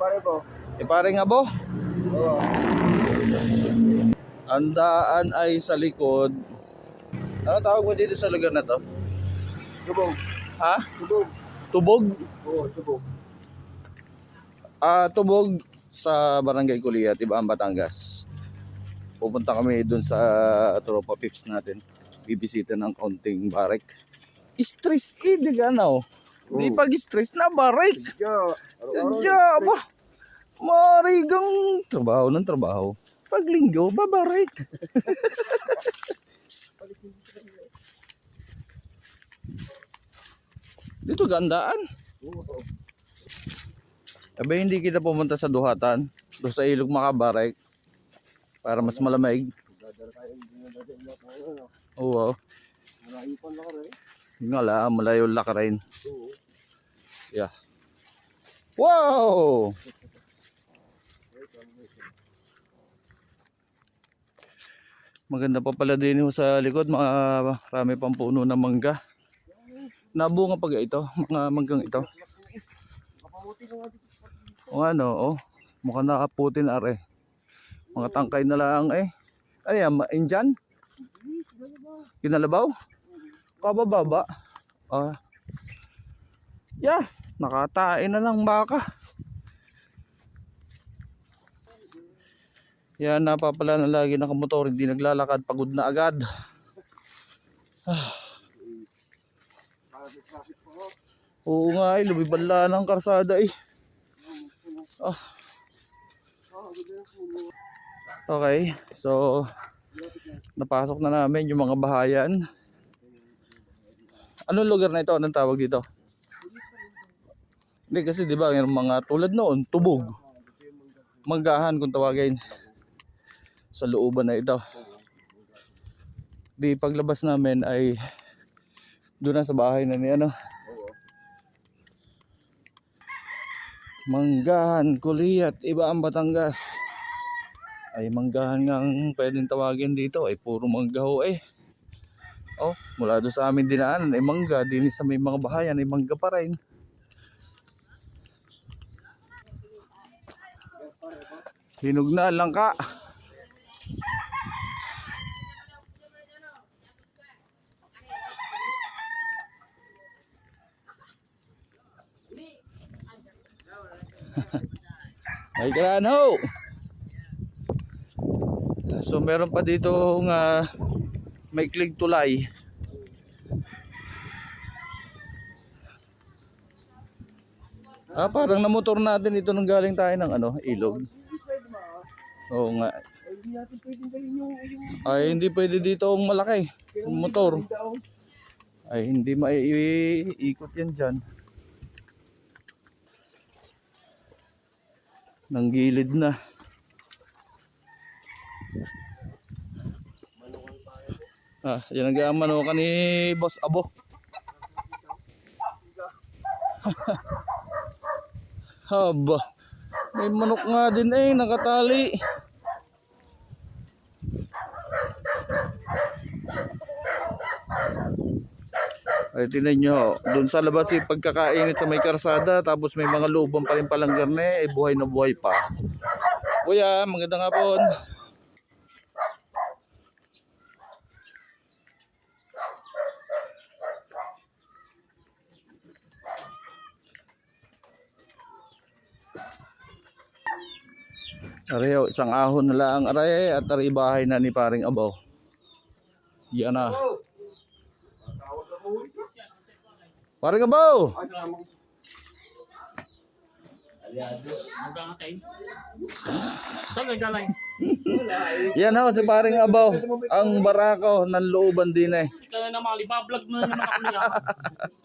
pare po. E pare nga bo, Oo. ang daan ay sa likod. Ano tawag mo dito sa lugar na to? Tubog. Ha? Tubog. Tubog? Oo, tubog. Ah, tubog sa Barangay Kuliat, Ibaan, Batangas. Pupunta kami dun sa tropa pips natin. Bibisita ng kaunting barek. Stress eh, di ganaw. Di Oo. pag stress na barek. Sadya. Ba? Marigang trabaho ng trabaho. Pag linggo, babarek. Dito gandaan. Abay hindi kita pumunta sa duhatan. Doon sa ilog makabarek. Para mas malamig. Ano. Oo. Naipan na ka rin. Yun nga lang, malayo lakarin. Oo. Yeah. Wow! Maganda pa pala din sa likod, marami pang puno ng mangga. Nabunga pa ga ito, mga manggang ito. O ano, oh, mukhang nakaputin are. Mga tangkay na lang eh. Ano yan, Indian? Kinalabaw? Kabababa? Ah. Yeah, nakatain na lang baka. Yan, napapala na lagi nakamotor, hindi naglalakad, pagod na agad. Ho. Oo nga eh, lumibala ng karsada eh. Ah, Ah, okay, so napasok na namin yung mga bahayan. Anong lugar na ito? Anong tawag dito? Hindi kasi di ba yung mga tulad noon, tubog. Manggahan kung tawagin. Sa looban na ito. Di paglabas namin ay doon na sa bahay na ni ano. Manggahan, Kuliat, iba ang Batangas. Ay manggahan nga ang pwedeng tawagin dito ay puro manggaho eh. Oh, mula doon sa amin dinaanan ay mangga, din sa may mga bahayan ay mangga pa rin. Hinog na lang ka. Ay karan ho. So meron pa dito nga may klig tulay. Ah, parang namotor natin ito nung galing tayo ng ano, ilog. Oo nga. Ay, hindi natin pwedeng dalhin yung... yung Ay, hindi pwede dito ang malaki. Yung motor. Ay, hindi maiikot yan dyan. Nang gilid na. Ah, yan ang gamanukan ni Boss Abo. Haba. May manok nga din eh, nakatali. Ay, tinan nyo, doon sa labas eh, pagkakainit sa may karsada, tapos may mga lubang pa rin palang garne, eh, buhay na buhay pa. Kuya, magandang hapon. Areho, isang ahon na lang aray at aray bahay na ni paring abaw. Yan na. Oh! Tawag na po. Paring abaw! Ay, salamat. Aliado. Magkakatay. Saan nagkalay? Wala eh. Yan ho, si paring abaw. Ang barako ng looban din eh. Ikaw na naman, ibablog mo na naman ako.